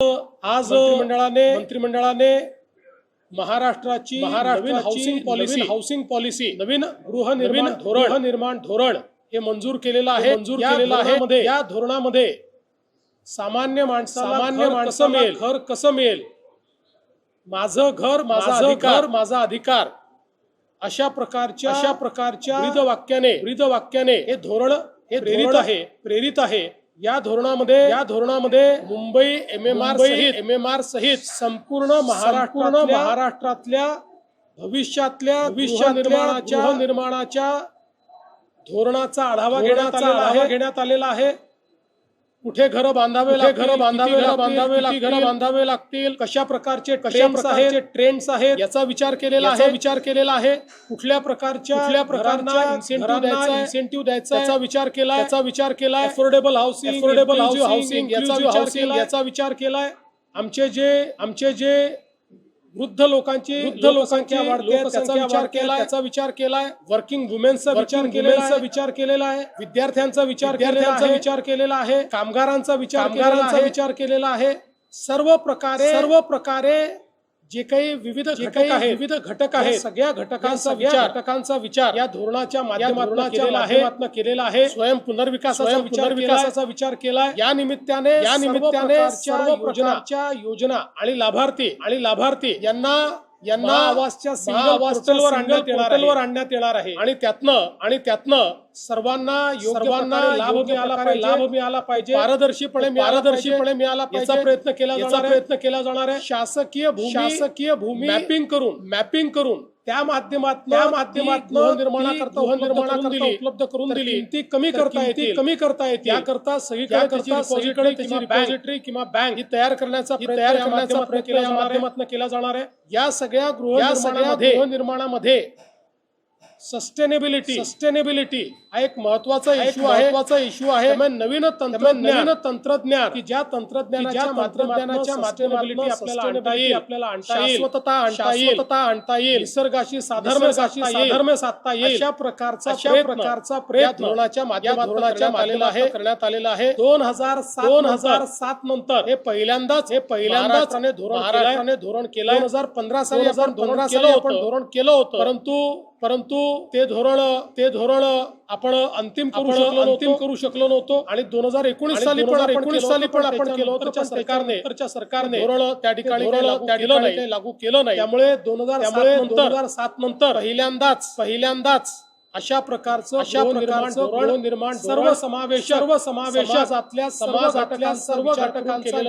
आज मंत्रिमंडळाने मंत्रिमंडळाने महाराष्ट्राची Maharashtra housing policy housing policy नवीन गृहनिर्माण धोरण गृहनिर्माण धोरण हे मंजूर केलेलं आहे. मंजूर केलेलं आहे. मध्ये या धोरणामध्ये सामान्य माणसाला सामान्य माणसं मिळेल? घर कसं मिळेल? माझं घर माझा अधिकार. माझा अधिकार. अशा प्रकारच्या अशा प्रकारच्या वाक्याने वाक्याने हे धोरण हे प्रेरित आहे. प्रेरित आहे. या धोरणामध्ये या धोरणामध्ये मुंबई एम एम आर सहित एम एम आर सहित संपूर्ण महाराष्ट्र महाराष्ट्रातल्या भविष्यातल्या भविष्य निर्माणाच्या निर्माणाच्या धोरणाचा आढावा घेण्यात आलेला आहे. घेण्यात आलेला आहे. कुठे घर बांधावे घर बांधावे बांधावे घर बांधावे लागतील कशा प्रकारचे कशा प्रकारचे ट्रेंड्स आहेत याचा विचार केलेला आहे. विचार केलेला आहे. कुठल्या प्रकारच्या कुठल्या प्रकारचा इन्सेंटिव्ह द्यायचा इन्सेंटिव्ह द्यायचा याचा विचार केला याचा विचार केला अफोर्डेबल हाऊसिंग अफोर्डेबल हाऊसिंग याचा विचार केला याचा विचार केलाय. आमचे जे आमचे जे वृद्ध लोकांची वृद्ध लोकसंख्या वाढते त्याचा विचार केला त्याचा विचार केलाय. वर्किंग वुमेनचा विचार केलेला विचार केलेला आहे. विद्यार्थ्यांचा विचार विद्यार्थ्यांचा विचार केलेला आहे. कामगारांचा विचार कामगारांचा विचार केलेला आहे. सर्व प्रकारे सर्व प्रकारे जे काही विविध घटक आहेत विविध घटक आहेत सगळ्या घटकांचा विचार घटकांचा विचार या धोरणाच्या माध्यमातून केलेला आहे. केलेला आहे. स्वयं पुनर्विकासाचा विचार विकासाचा विचार केलाय. या निमित्ताने या निमित्ताने सर्व योजना आणि लाभार्थी आणि लाभार्थी यांना यांना आवासच्या सिंगल पोर्टलवर आणण्यात आणण्यात येणार आहे. आणि त्यातनं आणि त्यातनं सर्वांना सर्वांना लाभ मिळाला पाहिजे. लाभ मिळाला पाहिजे. पारदर्शीपणे पारदर्शीपणे मिळाला पाहिजे याचा प्रयत्न केला जाणार प्रयत्न केला जाणार आहे. शासकीय शासकीय भूमी मॅपिंग करून मॅपिंग करून त्या निर्माणाकरता निर्माणाकरता उपलब्ध करून दिली. ती कमी करता येते कमी करता येते याकरता सगळीकडे करता सगळीकडे रिपॉझिटरी किंवा बँक ही तयार करण्याचा तयार करण्याचा प्रयत्न केला माध्यमातून केला जाणार आहे. या सगळ्या गृह या सगळ्या गृहनिर्माणामध्ये सस्टेनेबिलिटी सस्टेनेबिलिटी हा एक महत्त्वाचा इश्यू आहे. महत्त्वाचा इश्यू आहे. नवीन तंत्रज्ञान नवीन तंत्रज्ञान की ज्या तंत्रज्ञानाच्या तंत्रज्ञानाच्या माध्यमातून आपल्याला आणता येईल आपल्याला आणता येईल आणता आणता येईल निसर्गाशी साधर्म्य साधर्म्य साधता येईल. अशा प्रकारचा अशा प्रकारचा प्रयत्न धोरणाच्या माध्यमातून आलेला आहे. करण्यात आलेला आहे. दोन हजार दोन हजार सात नंतर हे पहिल्यांदाच हे पहिल्यांदाच धोरण महाराष्ट्राने धोरण केलं दोन हजार पंधरा साली आपण पंधरा साली आपण धोरण केलं होतं. परंतु परंतु ते धोरण ते धोरण आपण अंतिम करू शकलो अंतिम करू शकलो नव्हतो. आणि दोन हजार एकोणीस साली पण एकोणीस साली पण आपण केलं होतं सरकारने सरकारने धोरण त्या ठिकाणी लागू केलं नाही. लागू केलं नाही. त्यामुळे दोन हजार त्यामुळे दोन हजार सात नंतर पहिल्यांदाच पहिल्यांदाच अशा प्रकारचं अशा प्रकारचं निर्माण सर्व समावेश सर्व समावेशातल्या समाजातल्या सर्व घटकांचा